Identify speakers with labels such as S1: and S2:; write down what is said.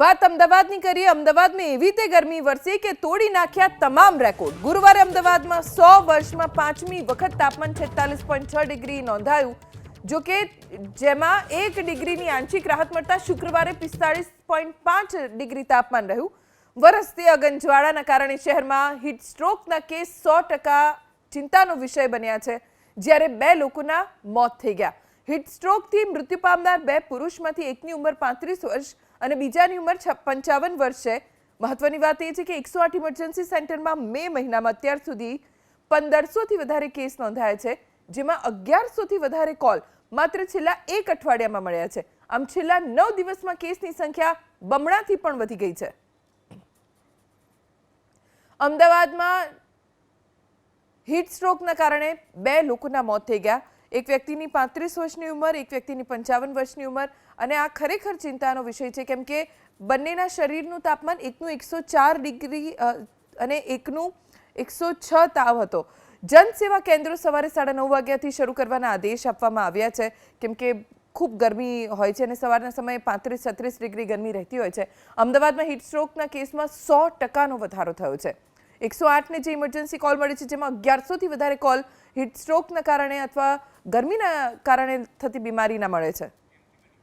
S1: વાત અમદાવાદની કરીએ. અમદાવાદમાં એવી તે ગરમી વરસી કે તોડી નાખ્યા તમામ રેકોર્ડ. ગુરુવારે અમદાવાદમાં સો વર્ષમાં પાંચમી વખત તાપમાન છેતાલીસ પોઈન્ટ છ ડિગ્રી નોંધાયું. જો કે જેમાં એક ડિગ્રીની આંશિક રાહત મળતા શુક્રવારે પિસ્તાળીસ પોઈન્ટ પાંચ ડિગ્રી તાપમાન રહ્યું. વરસતી અગનજવાળાના કારણે શહેરમાં હિટસ્ટ્રોકના કેસ સો ટકા ચિંતાનો વિષય બન્યા છે, જ્યારે બે લોકોના મોત થઈ ગયા. હિટસ્ટ્રોકથી મૃત્યુ પામનાર બે પુરુષમાંથી એકની ઉંમર પાંત્રીસ વર્ષ અને બીજાની ઉંમર પંચાવન વર્ષ છે. મહત્વની વાત એ છે કે એકસો આઠ ઇમરજન્સી સેન્ટરમાં મે મહિનામાં અત્યાર સુધી પંદરસોથી વધારે કેસ નોંધાયા છે, જેમાં અગિયારસોથી વધારે કોલ માત્ર છેલ્લા એક અઠવાડિયામાં મળ્યા છે. આમ છેલ્લા નવ દિવસમાં કેસની સંખ્યા બમણાથી પણ વધી ગઈ છે. અમદાવાદમાં હીટ સ્ટ્રોકના કારણે બે લોકોના મોત થઈ ગયા. એક વ્યક્તિની પાંત્રીસ વર્ષની ઉંમર, એક વ્યક્તિની પંચાવન વર્ષની ઉંમર અને આ ખરેખર ચિંતાનો વિષય છે કેમ કે બંનેના શરીરનું તાપમાન એકનું એકસો ચાર ડિગ્રી અને એકનું એકસો છ તાવ હતો. જનસેવા કેન્દ્રો સવારે સાડા નવ વાગ્યાથી શરૂ કરવાના આદેશ આપવામાં આવ્યા છે કેમ કે ખૂબ ગરમી હોય છે અને સવારના સમયે પાંત્રીસ, છત્રીસ ડિગ્રી ગરમી રહેતી હોય છે. અમદાવાદમાં હીટસ્ટ્રોકના કેસમાં સો ટકાનો વધારો થયો છે. એકસો આઠને જે ઇમરજન્સી કોલ મળી છે જેમાં અગિયારસોથી વધારે કોલ હીટસ્ટ્રોકના કારણે અથવા ગરમીના કારણે થતી બીમારીના મળે છે.